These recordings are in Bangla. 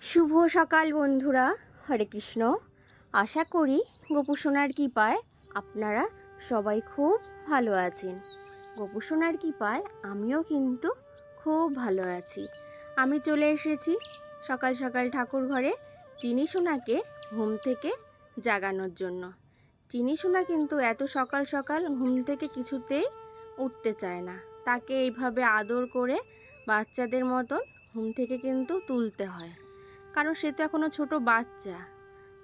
শুভ সকাল, বন্ধুরা। হরে কৃষ্ণ। আশা করি গোপুসোনার কৃপায় আপনারা সবাই খুব ভালো আছেন। গোপুসোনার কৃপায় আমিও কিন্তু খুব ভালো আছি। আমি চলে এসেছি সকাল সকাল ঠাকুর ঘরে চিনি সোনাকে ঘুম থেকে জাগানোর জন্য। চিনি সোনা কিন্তু এত সকাল সকাল ঘুম থেকে কিছুতেই উঠতে চায় না। তাকে এইভাবে আদর করে বাচ্চাদের মতন ঘুম থেকে কিন্তু তুলতে হয়। কারণ সে তো এখনও ছোট বাচ্চা।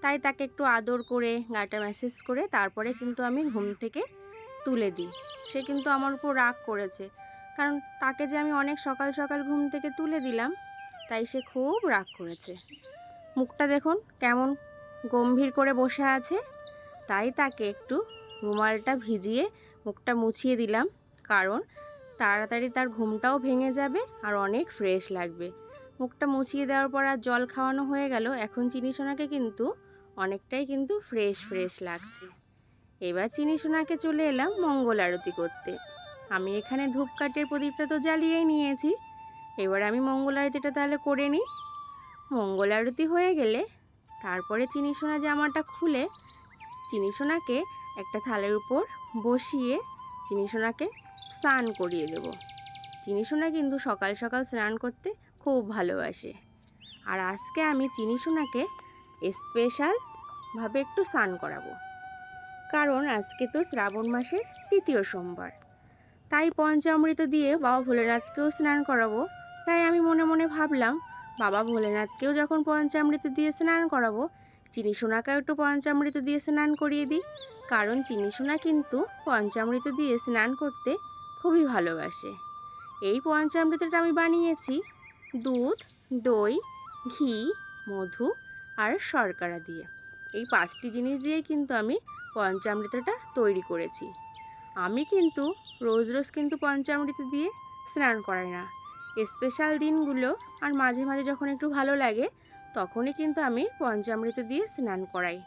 তাই তাকে একটু আদর করে, গাটা ম্যাসেজ করে তারপরে কিন্তু আমি ঘুম থেকে তুলে দিই। সে কিন্তু আমার উপর রাগ করেছে। কারণ তাকে যে আমি অনেক সকাল সকাল ঘুম থেকে তুলে দিলাম, তাই সে খুব রাগ করেছে। মুখটা দেখুন কেমন গম্ভীর করে বসে আছে। তাই তাকে একটু রুমালটা ভিজিয়ে মুখটা মুছিয়ে দিলাম। কারণ তাড়াতাড়ি তার ঘুমটাও ভেঙে যাবে আর অনেক ফ্রেশ লাগবে। মুখটা মুছিয়ে দেওয়ার পর আর জল খাওয়ানো হয়ে গেল, এখন চিনি সোনাকে কিন্তু অনেকটাই কিন্তু ফ্রেশ ফ্রেশ লাগছে। এবার চিনি সোনাকে চলে এলাম মঙ্গল আরতি করতে। আমি এখানে ধূপকাঠের প্রদীপটা তো জ্বালিয়েই নিয়েছি। এবার আমি মঙ্গল আরতিটা তাহলে করে নিই। মঙ্গল আরতি হয়ে গেলে তারপরে চিনি সোনা জামাটা খুলে চিনি সোনাকে একটা থালের উপর বসিয়ে চিনি সোনাকে স্নান করিয়ে দেবো। চিনি সোনা কিন্তু সকাল সকাল স্নান করতে খুব ভালোবাসে। আর আজকে আমি চিনি সোনাকে স্পেশালভাবে একটু স্নান করাবো। কারণ আজকে তো শ্রাবণ মাসের তৃতীয় সোমবার। তাই পঞ্চামৃত দিয়ে বাবা ভোলেনাথকেও স্নান করাবো। তাই আমি মনে মনে ভাবলাম, বাবা ভোলেনাথকেও যখন পঞ্চামৃত দিয়ে স্নান করাবো, চিনি সোনাকেও একটু পঞ্চামৃত দিয়ে স্নান করিয়ে দিই। কারণ চিনি সোনা কিন্তু পঞ্চামৃত দিয়ে স্নান করতে খুবই ভালোবাসে। এই পঞ্চামৃতটা আমি বানিয়েছি। দুধ, দই, ঘি, মধু আর শর্করা দিয়ে। এই পাঁচটি জিনিস দিয়ে কিন্তু আমি পঞ্চামৃতটা তৈরি করেছি। আমি কিন্তু রোজ রোজ কিন্তু পঞ্চামৃত দিয়ে স্নান করাই না। স্পেশাল দিনগুলো আর মাঝে মাঝে যখন একটু ভালো লাগে, তখনই কিন্তু আমি পঞ্চামৃত দিয়ে স্নান করাই।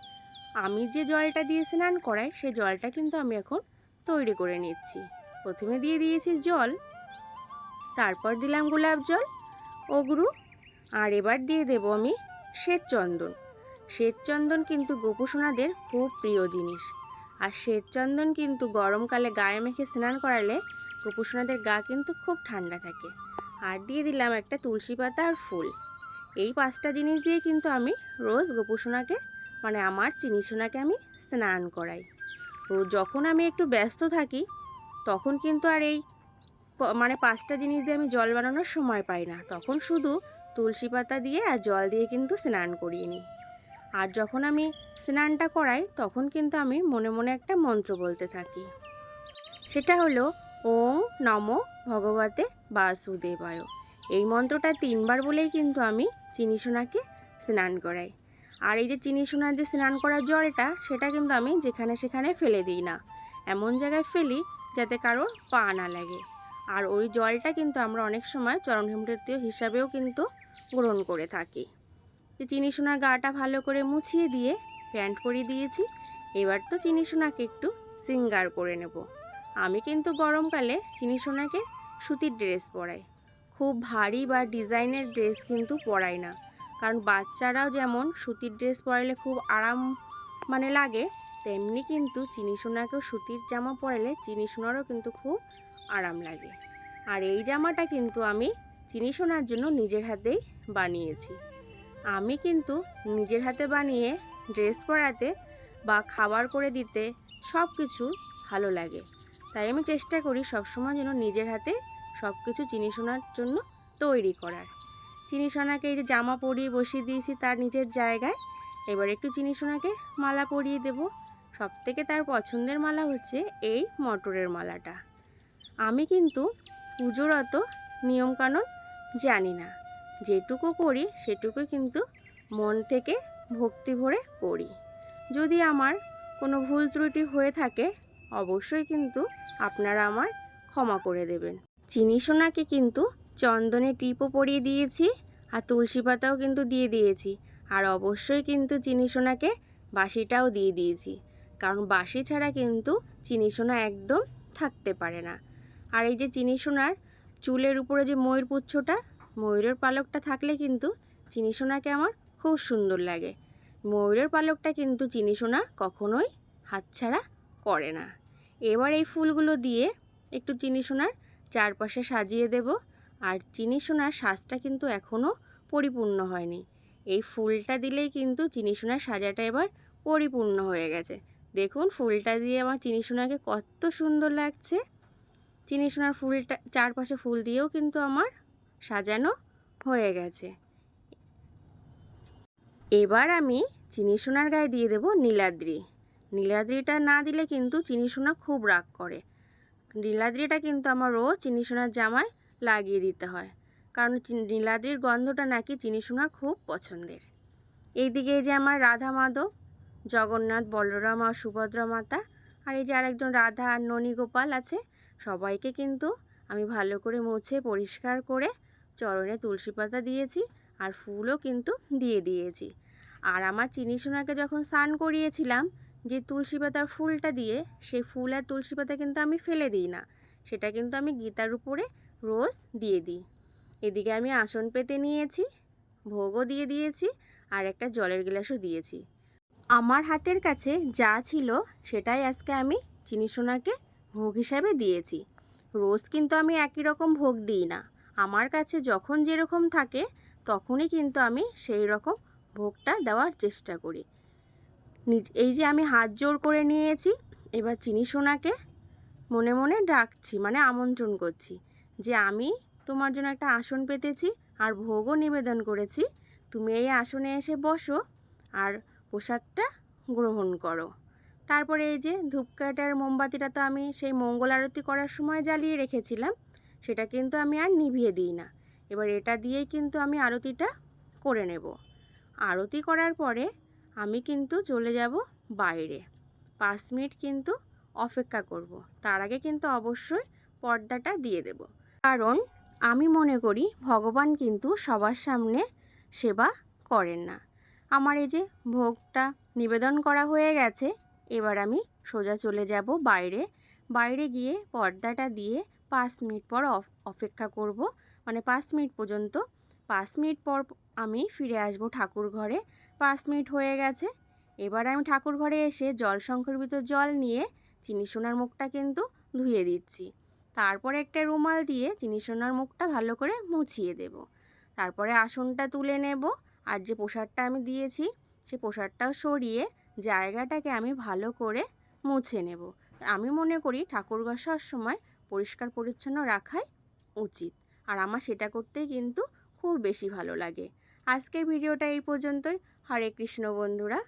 আমি যে জলটা দিয়ে স্নান করাই সেই জলটা কিন্তু আমি এখন তৈরি করে নিচ্ছি। প্রথমে দিয়ে দিয়েছি জল, তারপর দিলাম গোলাপ জল অগরু আর এবার দিয়ে দেব আমি শ্বেতচন্দন। শ্বেতচন্দন কিন্তু গোপুসোনাদের খুব প্রিয় জিনিস। আর শ্বেতচন্দন কিন্তু গরমকালে গায়ে মেখে স্নান করালে গোপুসোনাদের গা কিন্তু খুব ঠান্ডা থাকে। আর দিয়ে দিলাম একটা তুলসী পাতা আর ফুল। এই পাঁচটা জিনিস দিয়ে কিন্তু আমি রোজ গোপুসোনাকে মানে আমার চিনি সোনাকে আমি স্নান করাই। তো যখন আমি একটু ব্যস্ত থাকি তখন কিন্তু আর এই মানে পাঁচটা জিনিস দিয়ে আমি জল বানানোর সময় পাই না। তখন শুধু তুলসী পাতা দিয়ে আর জল দিয়ে কিন্তু স্নান করিয়ে নিই। আর যখন আমি স্নানটা করাই, তখন কিন্তু আমি মনে মনে একটা মন্ত্র বলতে থাকি। সেটা হলো, ওম নম ভগবতে বাসুদেবায়। এই মন্ত্রটা তিনবার বলেই কিন্তু আমি চিনি সোনাকে স্নান করাই। আর এই যে চিনি সোনার যে স্নান করার জলটা, সেটা কিন্তু আমি যেখানে সেখানে ফেলে দিই না। এমন জায়গায় ফেলি যাতে কারোর পা না লাগে। আর ওই জলটা কিন্তু আমরা অনেক সময় চরণ হেমৃতীয় হিসাবেও কিন্তু গ্রহণ করে থাকি। যে চিনি সোনার গাটা ভালো করে মুছিয়ে দিয়ে প্যান্ট পরিয়ে দিয়েছি। এবার তো চিনি সোনাকে একটু সিঙ্গার করে নেব। আমি কিন্তু গরমকালে চিনি সোনাকে সুতির ড্রেস পরাই। খুব ভারী বা ডিজাইনের ড্রেস কিন্তু পরাই না। কারণ বাচ্চারাও যেমন সুতির ড্রেস পরালে খুব আরাম মানে লাগে। তেমনি কিন্তু চিনি সোনাকেও সুতির জামা পরালে চিনি সোনারও কিন্তু খুব আরাম লাগে। আর এই জামাটা কিন্তু আমি চিনি সোনার জন্য নিজের হাতেই বানিয়েছি। আমি কিন্তু নিজের হাতে বানিয়ে ড্রেস পরাতে বা খাবার করে দিতে সব কিছু ভালো লাগে। তাই আমি চেষ্টা করি সবসময় যেন নিজের হাতে সব কিছু চিনি সোনার জন্য তৈরি করার। চিনি সোনাকে এই যে জামা পরিয়ে বসিয়ে দিয়েছি তার নিজের জায়গায়। এবার একটু চিনি সোনাকে মালা পরিয়ে দেব। সব থেকে তার পছন্দের মালা হচ্ছে এই মটরের মালাটা। আমি কিন্তু পুজোর অত নিয়মকানুন জানি না। যেটুকু করি সেটুকু কিন্তু মন থেকে ভক্তি ভরে করি। যদি আমার কোনো ভুল ত্রুটি হয়ে থাকে, অবশ্যই কিন্তু আপনারা আমার ক্ষমা করে দেবেন। চিনি সোনাকে কিন্তু চন্দনে টিপও পরিয়ে দিয়েছি। আর তুলসী পাতাও কিন্তু দিয়ে দিয়েছি। আর অবশ্যই কিন্তু চিনি সোনাকে বাসিটাও দিয়ে দিয়েছি। কারণ বাসি ছাড়া কিন্তু চিনি সোনা একদম থাকতে পারে না। আর এই যে চিনি সোনার চুলের উপরে যে ময়ূর পুচ্ছটা, ময়ূরের পালকটা থাকলে কিন্তু চিনি সোনাকে আমার খুব সুন্দর লাগে। ময়ূরের পালকটা কিন্তু চিনি সোনা কখনোই হাতছাড়া করে না। এবার এই ফুলগুলো দিয়ে একটু চিনি সোনার চারপাশে সাজিয়ে দেব। আর চিনি সোনার সাজটা কিন্তু এখনও পরিপূর্ণ হয়নি। এই ফুলটা দিলেই কিন্তু চিনি সোনার সাজাটা এবার পরিপূর্ণ হয়ে গেছে। দেখুন ফুলটা দিয়ে আমার চিনি সোনাকে কত সুন্দর লাগছে। চিনি সোনার ফুলটা, চারপাশে ফুল দিয়েও কিন্তু আমার সাজানো হয়ে গেছে। এবার আমি চিনি সোনার গায়ে দিয়ে দেব নীলাদ্রি। নীলাদ্রিটা না দিলে কিন্তু চিনি সোনা খুব রাগ করে। নীলাদ্রিটা কিন্তু আমার রোজ চিনি সোনার জামায় লাগিয়ে দিতে হয়। কারণ নীলাদ্রির গন্ধটা নাকি চিনি সোনার খুব পছন্দের। এইদিকে এই যে আমার রাধা মাধব, জগন্নাথ, বলরাম আর সুভদ্রা মাতা, আর এই যে আরেকজন রাধা আর ননী গোপাল আছে, সবাইকে কিন্তু আমি ভালো করে মুছে, পরিষ্কার করে চরণে তুলসী পাতা দিয়েছি আর ফুলও কিন্তু দিয়ে দিয়েছি। আর আমার চিনি সোনাকে যখন স্নান করিয়েছিলাম, যে তুলসী পাতার ফুলটা দিয়ে, সেই ফুল আর তুলসী পাতা কিন্তু আমি ফেলে দিই না। সেটা কিন্তু আমি গীতার উপরে রোজ দিয়ে দিই। এদিকে আমি আসন পেতে নিয়েছি, ভোগও দিয়ে দিয়েছি আর একটা জলের গ্লাসও দিয়েছি। আমার হাতের কাছে যা ছিল সেটাই আজকে আমি চিনি সোনাকে ভোগ হিসাবে দিয়েছি। রোজ কিন্তু আমি একই রকম ভোগ দিই না। আমার কাছে যখন যেরকম থাকে, তখনই কিন্তু আমি সেই রকম ভোগটা দেওয়ার চেষ্টা করি। এই যে আমি হাত জোর করে নিয়েছি, এবার চিনি সোনাকে মনে মনে ডাকছি মানে আমন্ত্রণ করছি। যে আমি তোমার জন্য একটা আসন পেতেছি আর ভোগও নিবেদন করেছি। তুমি এই আসনে এসে বসো আর প্রসাদটা গ্রহণ করো। তারপরে এই যে ধূপকাটার মোমবাতিটা তো আমি সেই মঙ্গল আরতি করার সময় জ্বালিয়ে রেখেছিলাম, সেটা কিন্তু আমি আর নিভিয়ে দিই না। এবার এটা দিয়েই কিন্তু আমি আরতিটা করে নেব। আরতি করার পরে আমি কিন্তু চলে যাব বাইরে। পাঁচ মিনিট কিন্তু অপেক্ষা করব। তার আগে কিন্তু অবশ্যই পর্দাটা দিয়ে দেব। কারণ আমি মনে করি ভগবান কিন্তু সবার সামনে সেবা করেন না। আমার এই যে ভোগটা নিবেদন করা হয়ে গেছে, এবার আমি সোজা চলে যাব বাইরে। বাইরে গিয়ে পর্দাটা দিয়ে পাঁচ মিনিট পর অপ- অপেক্ষা করব। মানে পাঁচ মিনিট পর্যন্ত। পাঁচ মিনিট পর আমি ফিরে আসব ঠাকুর ঘরে। পাঁচ মিনিট হয়ে গেছে। এবার আমি ঠাকুর ঘরে এসে জল সংকল্পিত জল নিয়ে চিনি সোনার মুখটা কিন্তু ধুয়ে দিচ্ছি। তারপরে একটা রুমাল দিয়ে চিনি সোনার মুখটা ভালো করে মুছিয়ে দেব। তারপরে আসনটা তুলে নেব আর যে প্রসাদটা আমি দিয়েছি, সে প্রসাদটাও সরিয়ে জায়গাটাকে আমি ভালো করে মুছে নেব। আমি মনে করি ঠাকুর ঠাকুরঘর সময় পরিষ্কার পরিচ্ছন্ন রাখাই উচিত আর আমার সেটা করতেই কিন্তু খুব বেশি ভালো লাগে। আজকের ভিডিওটা এই পর্যন্তই। হরে কৃষ্ণ বন্ধুরা।